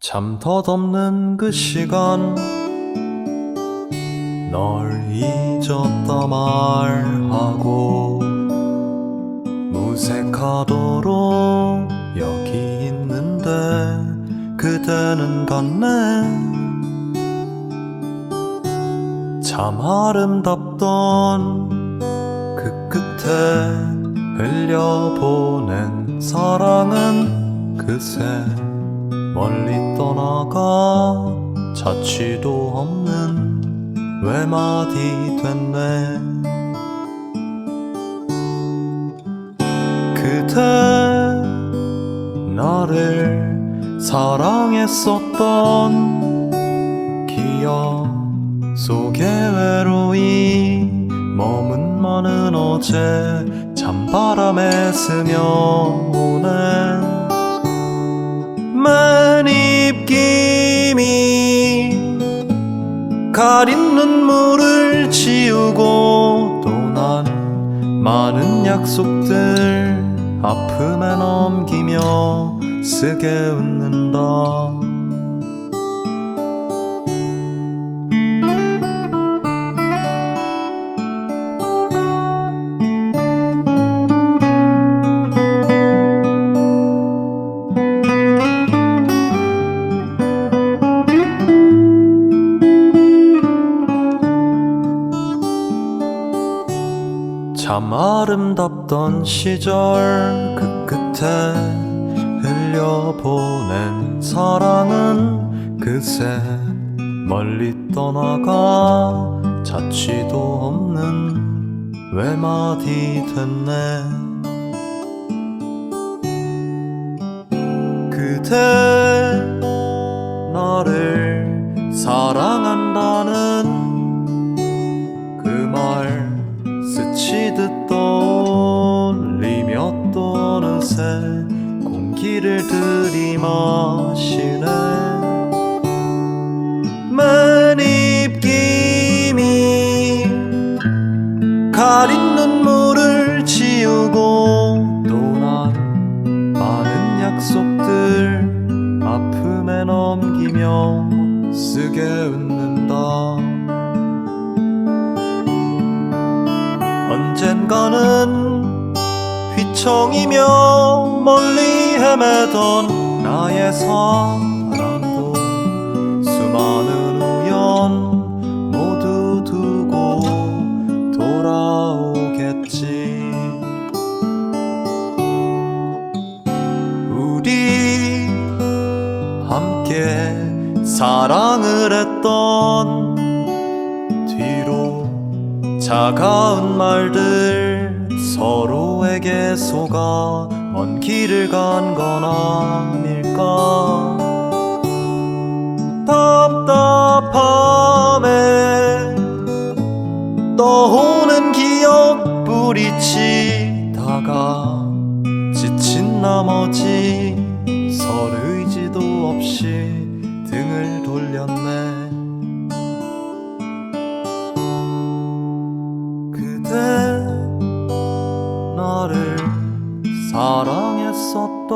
참 덧없는 그 시간. 널 잊었다 말하고 무색하도록 여기 있는데 그대는 갔네. 참 아름답던 그 끝에 흘려보낸 사랑은 그새 멀리 떠나가 자취도 없는 외마디 됐네? 그대 나를 사랑했었던 기억 속에 외로이 머문만은 어제 찬바람에 스며오네 맨입김이 가린 눈물을 지우고 또난 많은 약속들 아픔에 넘기며 쓰게 웃는다 참 아름답던 시절 그 끝에 흘려보낸 사랑은 그새 멀리 떠나가 자취도 없는 외마디 됐네. 그대 나를 사랑 공기를 들이마시네 맨입김이 가린 눈물을 지우고 또난 많은 약속들 아픔에 넘기며 쓰게 웃는다. 언젠가는 휘청이며 멀리 헤매던 나의 사랑도 수많은 우연 모두 두고 돌아오겠지. 우리 함께 사랑을 했던 뒤로 차가운 말들 서로에게 속아 먼 길을 간 건 아닐까? 답답함에 떠오는 기억 뿌리치다가 지친 나머지 설 의지도 없이 등을 돌렸네 사랑했었던